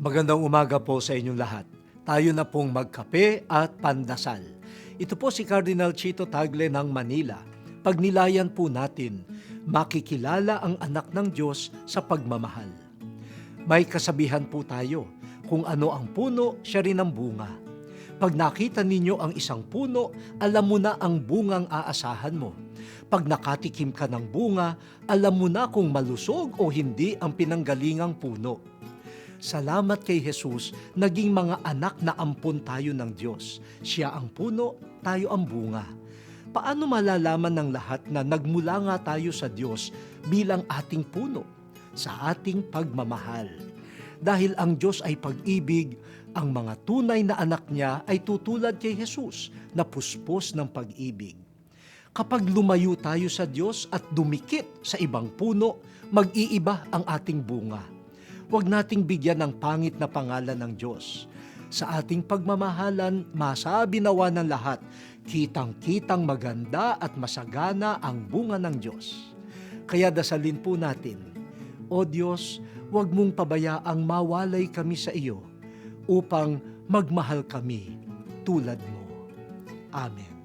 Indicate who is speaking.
Speaker 1: Magandang umaga po sa inyong lahat. Tayo na pong magkape at pandasal. Ito po si Cardinal Chito Tagle ng Manila. Pagnilayan po natin, makikilala ang anak ng Diyos sa pagmamahal. May kasabihan po tayo, kung ano ang puno, siya rin ang bunga. Pag nakita ninyo ang isang puno, alam mo na ang bungang aasahan mo. Pag nakatikim ka ng bunga, alam mo na kung malusog o hindi ang pinanggalingang puno. Salamat kay Jesus, naging mga anak na ampon tayo ng Diyos. Siya ang puno, tayo ang bunga. Paano malalaman ng lahat na nagmula nga tayo sa Diyos bilang ating puno? Sa ating pagmamahal. Dahil ang Diyos ay pag-ibig, ang mga tunay na anak niya ay tutulad kay Jesus na puspos ng pag-ibig. Kapag lumayo tayo sa Diyos at dumikit sa ibang puno, mag-iiba ang ating bunga huwag nating bigyan ng pangit na pangalan ng Diyos. Sa ating pagmamahalan, masabi nawa ng lahat, kitang-kitang maganda at masagana ang bunga ng Diyos. Kaya dasalin po natin, O Diyos, huwag mong pabayaang mawalay kami sa iyo upang magmahal kami tulad mo. Amen.